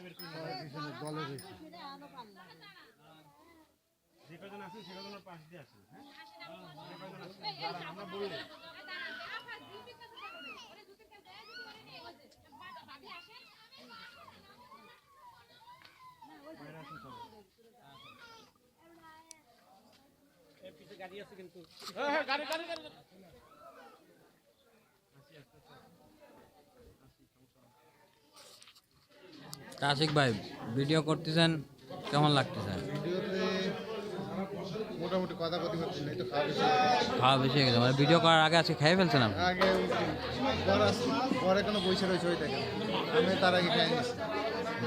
যে কজন আছেন সে পাশ দিয়ে আসেন হ্যাঁ যে কজন আছেন যারা আমরা বললে বাইরে আসুন আশিক ভাই ভিডিও করতেছেন কেমন লাগতেছে? ভিডিওতে মোটামুটি কথা কথি হচ্ছে না তো খাওয়া বেশি খাওয়া বেশি হয়ে গেছে মানে ভিডিও করার আগে আজকে খেয়ে ফেলছেন আপনি? আগে ঘর ঘরে কোনো বসে রয়েছে ওই আমি তার আগে খাই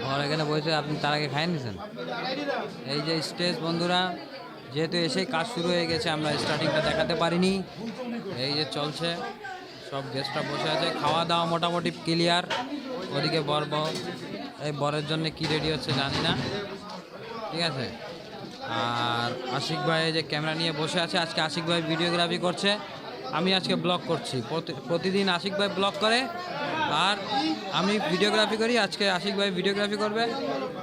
ঘর এখানে বসে আপনি তার আগে খাই নিছেন? এই যে স্টেজ বন্ধুরা যেহেতু এসেই কাজ শুরু হয়ে গেছে আমরা স্টার্টিংটা দেখাতে পারিনি। এই যে চলছে সব গেস্টরা বসে আছে খাওয়া দাওয়া মোটামুটি ক্লিয়ার। ওদিকে বর বর এই বরের জন্য কি রেডি হচ্ছে জানি না। ঠিক আছে? আর আশিক ভাই যে ক্যামেরা নিয়ে বসে আছে আজকে আশিক ভাই ভিডিওগ্রাফি করছে। আমি আজকে ব্লগ করছি। প্রতি- প্রতিদিন আশিক ভাই ব্লগ করে আর আমি ভিডিওগ্রাফি করি আজকে আশিক ভাই ভিডিওগ্রাফি করবে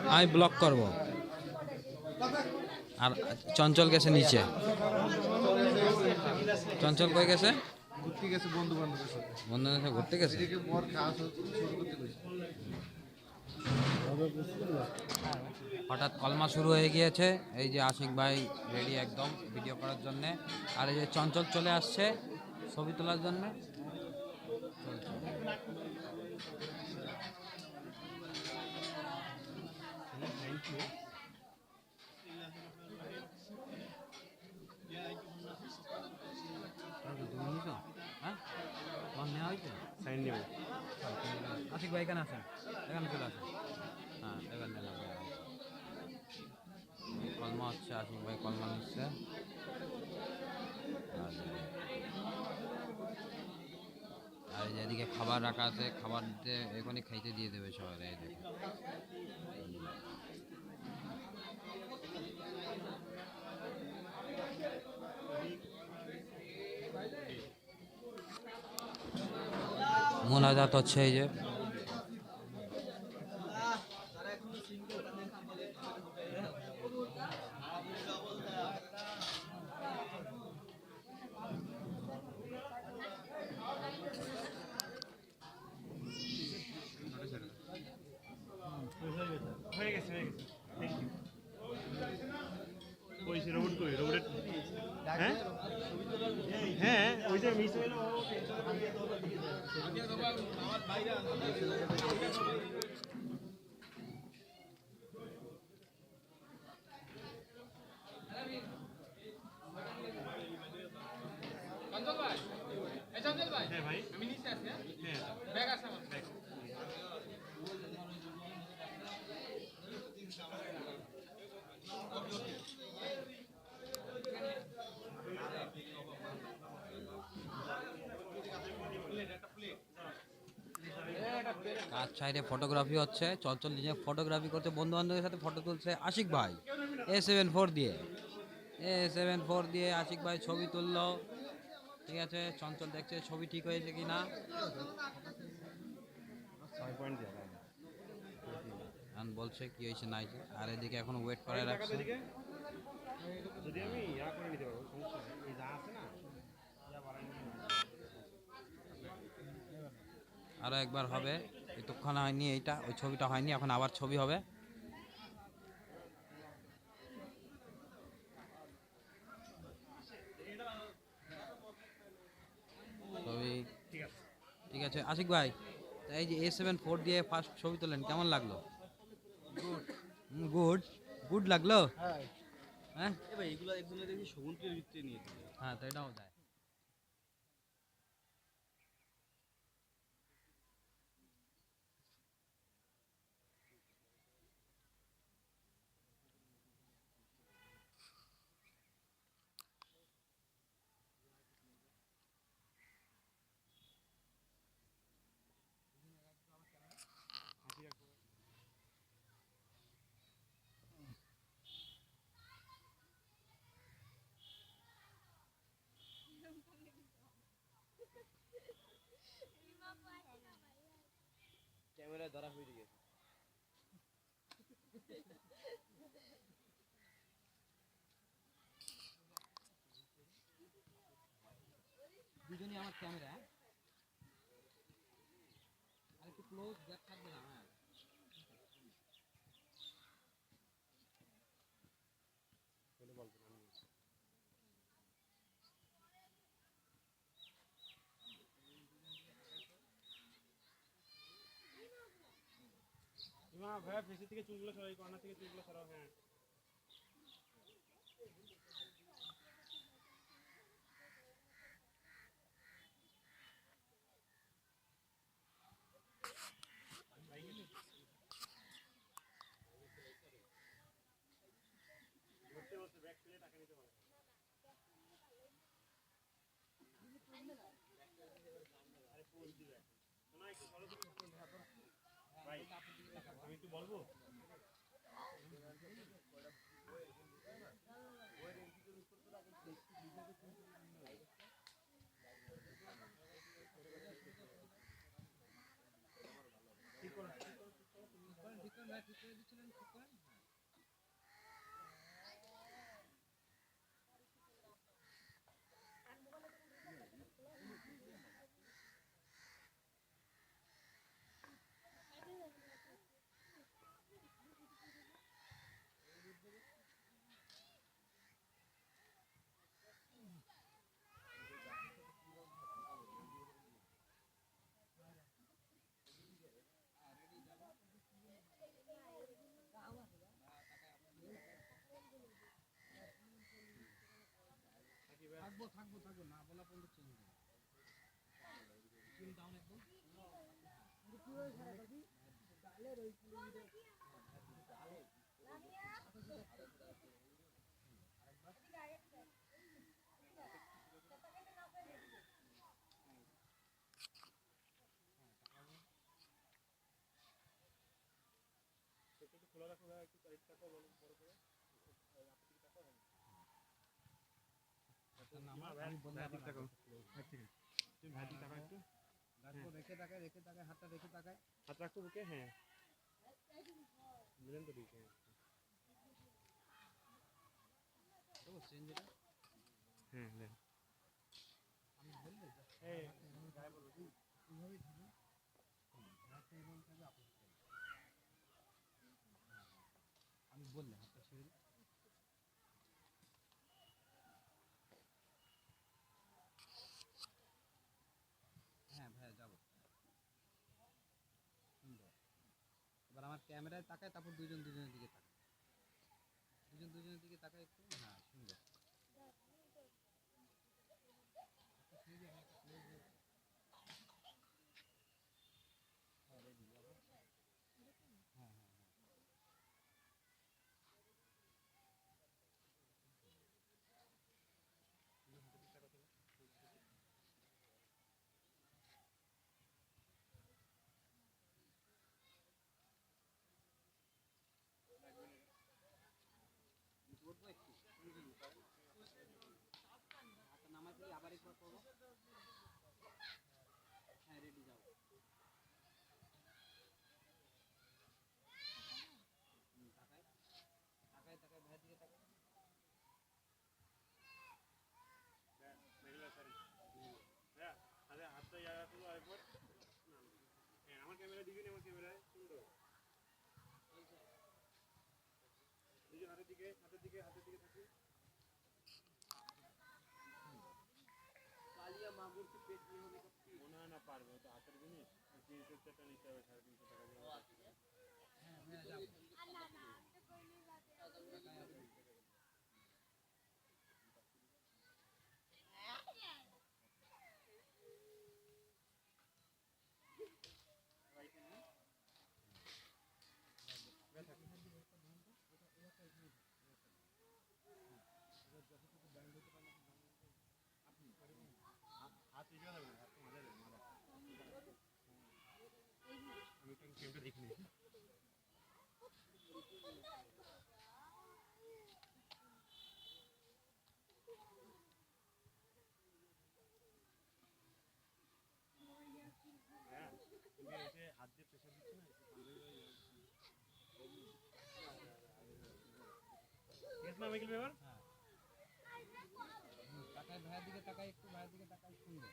আমি ব্লগ করব। আর চঞ্চল গেছে নিচে। চঞ্চল কই গেছে? ঘুরতে গেছে বন্ধু বান্ধবের সাথে সাথে ঘুরতে গেছে? হঠাৎ কলমা শুরু হয়ে গিয়েছে। এই যে আশিক ভাই রেডি একদম ভিডিও করার জন্য। আর এই যে চঞ্চল চলে আসছে ছবি তোলার জন্য। হ্যাঁ? নেওয়া হয়েছে? আশিক ভাই কেন আসেন। এখানে চলে আসেন হ্যাঁ এখানে নিলাম কলমা হচ্ছে, আশিক ভাই কলমা নিচ্ছে। আর আর এই যে এদিকে খাবার রাখা আছে, খাবার দিতে এখনই খাইতে দিয়ে দেবে সবাই, এই দেখো। মোনাজাত হচ্ছে এই যে হয়ে গেছে হয়ে গেছে থ্যাংক ইউ ওই সে রোবট কই রোবটের হ্যাঁ? হ্যাঁ ওই যে মিস হলো হ্যাঁ ভাই আমি নিচে আছি হ্যাঁ ব্যাগ আছে আমার ব্যাগ সাইডে ফটোগ্রাফি হচ্ছে চঞ্চল নিজে ফটোগ্রাফি করছে বন্ধু বান্ধবের সাথে ফটো তুলছে আশিক ভাই। এ সেভেন ফোর দিয়ে। এ সেভেন ফোর দিয়ে আশিক ভাই ছবি তুললো। ঠিক আছে চঞ্চল দেখছে ছবি ঠিক হয়েছে কি না। বলছে কি হয়েছে নাই আর এদিকে এখন ওয়েট করে রাখছে। এদিকে? যদি আমি ইয়া করে নিতে পারব সমস্যা এই যা আছে না ইয়া বাড়াই আরও একবার হবে। এতক্ষণ হয়নি এইটা ওই ছবিটা হয়নি এখন আবার ছবি হবে। ছবি। ঠিক আছে আশিক ভাই এই যে এ সেভেন ফোর দিয়ে ফার্স্ট ছবি তোলেন কেমন লাগল? গুড গুড লাগল? হ্যাঁ। এগুলো দেখি সমুদ্রের ভিতরে নিয়ে হ্যাঁ তো এটাও দেয় ক্যামেরায় ধরা হয়ে গেছে। দুজনই আমার ক্যামেরা। আর একটু ক্লোজ ব্যাক থাকবে না হ্যাঁ বলে বলব না আমি মা ভাইয়া ফেসের থেকে চুলগুলো সরাই কর্নার থেকে চুলগুলো সরাও হ্যাঁ। বসতে বসতে ব্যাগ ফেলে টাকা নিতে পারে আরে পোজ দিবে এখন শোনা একটু ভালো ভাই আমি একটু বলব? ঠিক করে ঠিক করে ঠিক করে দিচ্ছিলেন থাকব থাকব থাকব না বলা পর্যন্ত চেঞ্জ হবে ডাউন একদম। একটু একটু খোলা রাখো ভাই একটু সাইড টাকা বড় বড় করে আমার ভাই আমি বললে ভাই আবার দিক তাকাও হ্যাঁ ঠিক আছে তুমি ভাই দিক তাকাও একটু রাখব রেখে তাকায় রেখে তাকায় হাতটা রেখে তাকায় হাত রাখো বুকে হ্যাঁ দিলেন তো ঠিক হ্যাঁ দেবো চেঞ্জ এটা হ্যাঁ দেন আমি বললে এই এইভাবেই থাকবে হাতটা এইভাবে থাকবে আপনি আমি বললে হাতটা ছেড়ে দিই হ্যাঁ ভাইয়া যাব সুন্দর এবার আমার ক্যামেরায় তাকায় তারপর দুজন দুজনের দিকে তাকায়। দুজন দুজনের দিকে তাকায় একটু হ্যাঁ ready, যাব। হ্যাঁ হ্যাঁ হ্যাঁ উঠবো একটু হাতটা নামাই ফেলি আবার একবার করব হ্যাঁ রেডি যাও হুম, তাকায় তাকায় তাকায় ভাইয়ের দিকে তাকায় মেঘলা সারি হ্যাঁ আরে হাতটা ইয়া রাখো আরেকবার হ্যাঁ আমার ক্যামেরা দিবি আমার ক্যামেরায় সুন্দর দুজন হাতের দিকে হাতের দিকে হাতের দিকে থাকি কালিয়া মাগুর কি পেট নিয়ে হবে না পারবে তো হাতের জিনিস। তিনশো নিতে হবে, সাড়ে তিনশো না মাইকেল এবার তাকায় ভাইয়ের দিকে তাকায় একটু ভাইয়ের দিকে তাকায় সুন্দর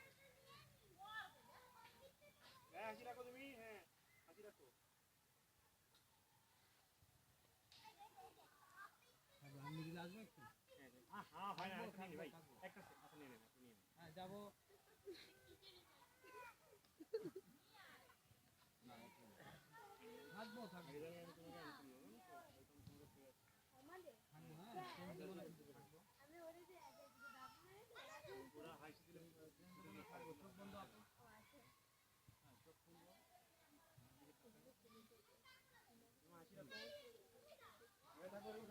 হ্যাঁ হাসি রাখো তুমি হ্যাঁ হাসি রাখো। আমি আসবে একটু? হ্যাঁ হ্যাঁ। হয় না ভাই। একটা আপনি নিয়ে নেন হ্যাঁ যাব। থাকব থাকব আগে জানি আমি তোমাকে আনতাম না জানো তো? থাকব হ্যাঁ ফোন দেবো না কিন্তু থাকব পুরা হাসি দিলে থাকব চোখ বন্ধ আছে হয়ে থাকো রুম থাকো ঠিক আছে ভাইয়া থাকবে হ্যাঁ চেঞ্জ দেবেন না উঠবেন না উঠবেন না উঠবেন না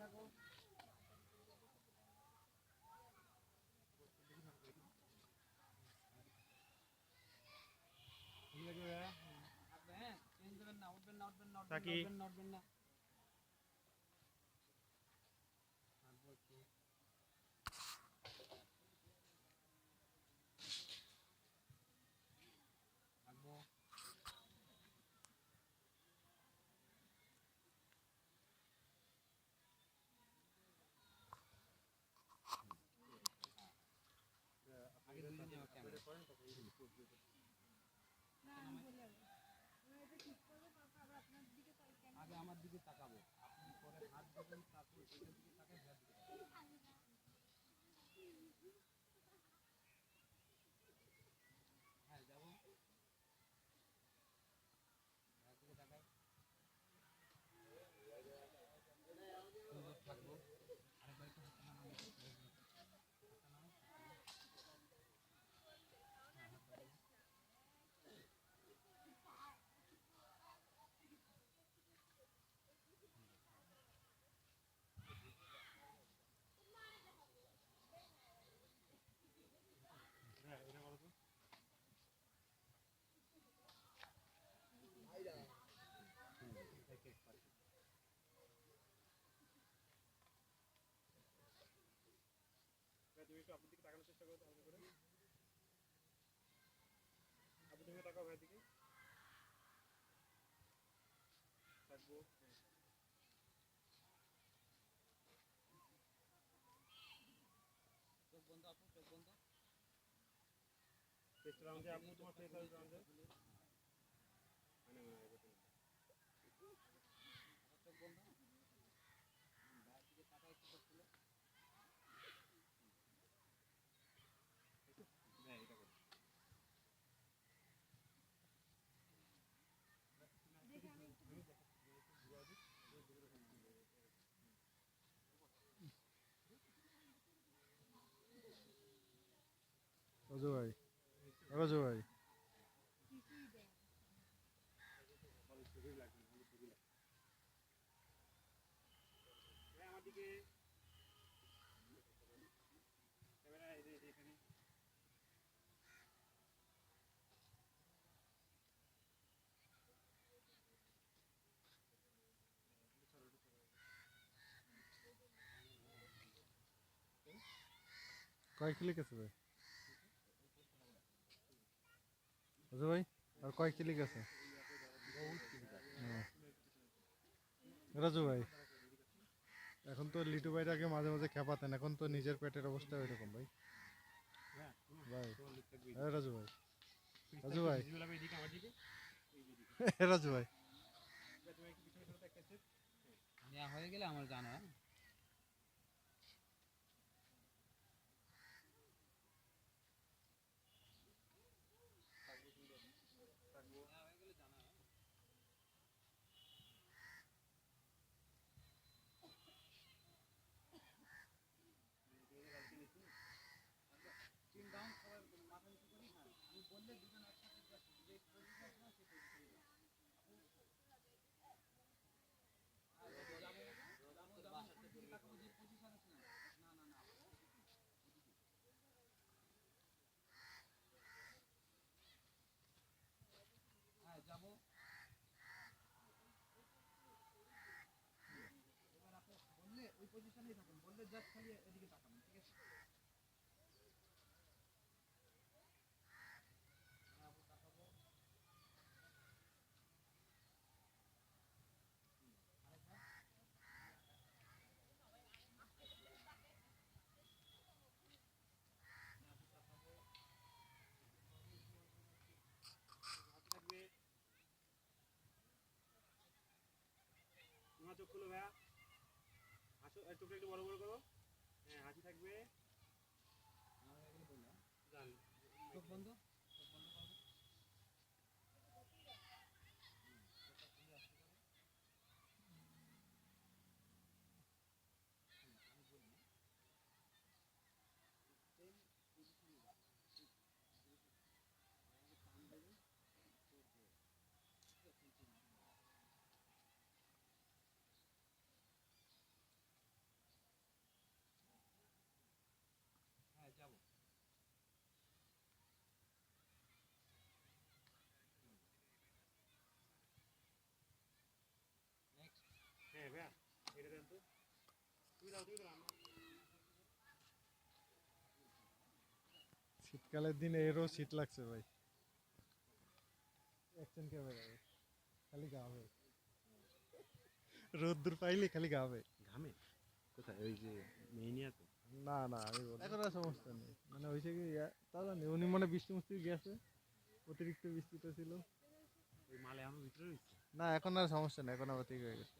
তাকি। উঠবেন না উঠবেন না থাকব একটু থাকব আগে আমার দিকে তাকাবো আপনি পরে হাত দেবেন তারপরে দিকে তাকাবেন। হ্যাঁ যাব ভাইয়ের দিকে তাকাই সুন্দর থাকব আরেকবার একটু হাতটা নামাই হাতটা নামাই হ্যাঁ হাতটা নামাই। হ্যাঁ এটা করো তো তুমি একটু আপনার দিকে তাকানোর চেষ্টা করো তাহলে করে আপনি তুমি তাকাও ভাইয়ের দিকে থাকব চোখ বন্ধ আপু চোখ বন্ধ টেস্ট রাউন্ডে আপনি তোমার ফেস রাউন্ডে মানে মানে এরকম। আবার চোখ বন্ধ বাইরের দিকে তাকাই একটু চোখ খুলে হ্যাঁ এটা করো রাজু ভাই রাজু ভাই ভালো ছবি লাগবে ভালো ছবি লাগবে হ্যাঁ আমার দিকে ক্যামেরা এই যে এই যে এখানে কয় ভাই? রাজু ভাই আর কয় ক্লিক আছে ও। রাজু ভাই, এখন তো লিটু ভাইটাকে মাঝে মাঝে খেপাতেন, এখন তো নিজের পেটের অবস্থা ওইরকম ভাই হ্যাঁ ভাই হ্যাঁ রাজু ভাই রাজু ভাই। রাজু ভাই হয়ে গেলে আমার জানো হ্যাঁ নেওয়া হয়ে গেলে জানা হ্যাঁ চিন ডাউন সবাই মাথা নিচু করি হ্যাঁ আমি বললে দুজন একসাথে just যে position আছে না, সেই position এ যাও। আর যাব, যাব, যাব, ওদিকে তাকাবো, যে position আছে না। না, না, না, ওদিকে। হ্যাঁ, যাব। এবার আপনি বললে ওই থাকুন। বললে জাস্ট খালি এদিকে তাকাবেন চোখ খুলো ভাইয়া। হাসো চোখটা একটু বড় বড় করো। হ্যাঁ হাসি থাকবে। চোখ বন্ধ হ্যাঁ যাব নেক্সট হ্যাঁ ভাইয়া এটা দেন তো তুমি দাও তুমি দাও আমার শীতকালের দিনে এরও শীত লাগছে ভাই। অ্যাকশন ক্যামেরা খালি গাবে রোদ্দুর পাইলে খালি গাবে ঘামে? কোথায়? ওই যে মেইনিয়াতে না না আমি এখন আর সমস্যা নেই। মানে হয়েছে কি তা জানি উনি মনে বৃষ্টি মুষ্টি গেছে অতিরিক্ত বৃষ্টিতে ছিল। ওই মালে আমার ভিতরে না এখন আর সমস্যা নেই এখন আবার ঠিক হয়ে গেছে।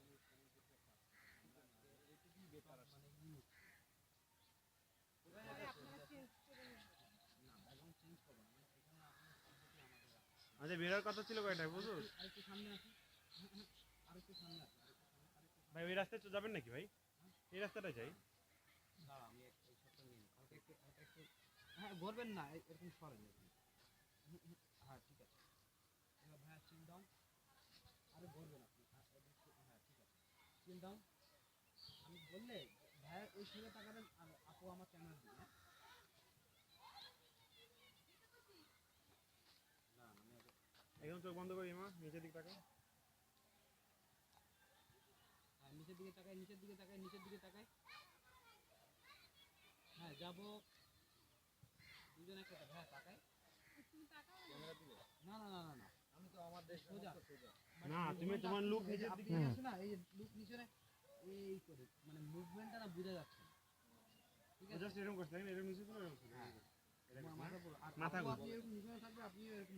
আচ্ছা বেরোর কথা ছিল কয়টায় বুঝো আরেকটু সামনে আসি আরেকটু সামনে আসি ভাই, ওই রাস্তায় তো যাবেন নাকি ভাই? এই রাস্তাটা যাই। হ্যাঁ ঘুরবেন না এরকম সরেন হ্যাঁ ঠিক আছে। ভাইয়া চিন দাও। আরে, ঘুরবেন আপনি। হ্যাঁ হ্যাঁ ঠিক চিন দাও। আমি বললে, ভাইয়া ওই সাইডে তাকাবেন আর আপু আমার ক্যামেরা দিবে হ্যাঁ? না আমি আগে একদম চোখ বন্ধ করি মা নিচের দিক তাকাও। হ্যাঁ নিচের দিকে তাকাই নিচের দিকে তাকাই নিচের দিকে তাকাই। হ্যাঁ যাব। দুজন একটা হ্যাঁ তাকাই। না না না না না। আমি তো আমার দেশ সোজা। না তুমি তোমার লুক নিচের দিকে আছে না এই লুক নিচে এই করে মানে মুভমেন্টটা না বোঝা যাচ্ছে না। ঠিক আছে? জাস্ট এরকম করতে এরকম নিচে করে এরকম থাকেন। তোমার মাথা ঘুরবে। আপনি এরকম নিচে থাকবে আপনি এরকম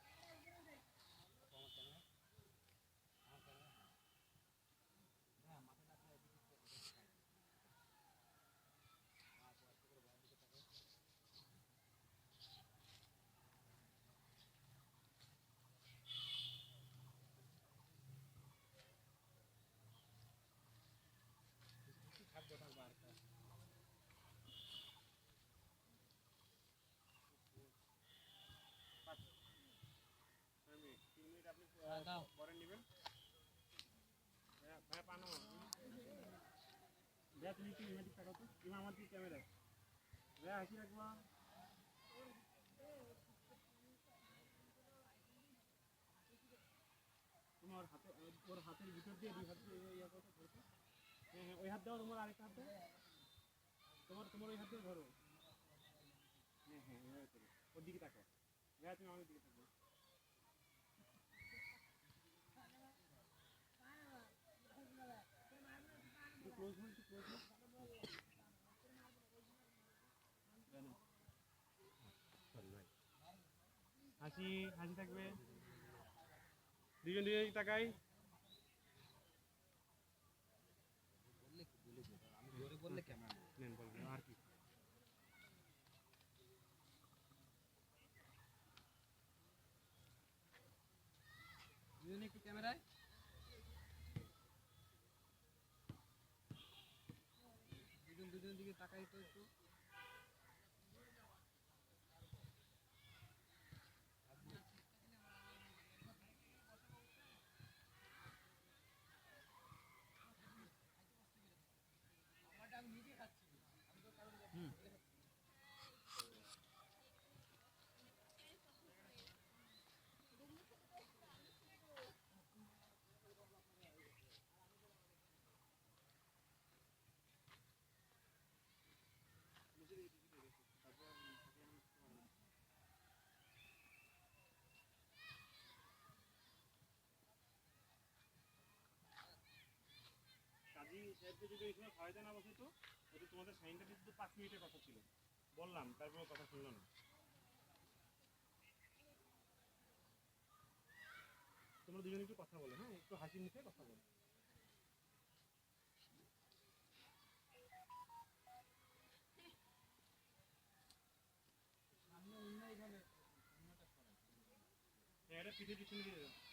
পরে নেবেন ভাইয়া পানো ভাইয়া তুমি কি ইমার দিক তাকাও তো ইমা আমার দিক ক্যামেরা ভাইয়া হাসি রাখবা তোমার হাতে ওর হাতের ভিতর দিয়ে দুই হাত দিয়ে ইয়া করো। হ্যাঁ হ্যাঁ ওই হাত দাও তোমার আরেকটা হাত দাও তোমার তোমার ওই হাত ধরো হ্যাঁ হ্যাঁ ওর দিকে তাকাও তুমি আমার দিকে তাকাও একটু ক্লোজ হন একটু ক্লোজ হন হাসি হাসি থাকবে। দুজন দুজন তাকাই কি। দুজনে ক্যামেরায়? দুজন দুজনের দিকে তাকাই তো একটু। সময় ফায়দা না বসে তো তোমাদের সাইনটা দিতে তো কথা ছিল। বললাম তারপরে কথা শুনলো তোমরা দুজনে একটু কথা বলো হ্যাঁ? একটু হাসি মুখে কথা বলো। হ্যাঁ এটা পিঠে পিছনে দিয়ে দাও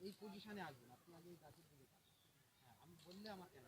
এই পজিশনে আসবেন। আপনি আগে গাছের দিকে হ্যাঁ, আমি বললে আমার কেন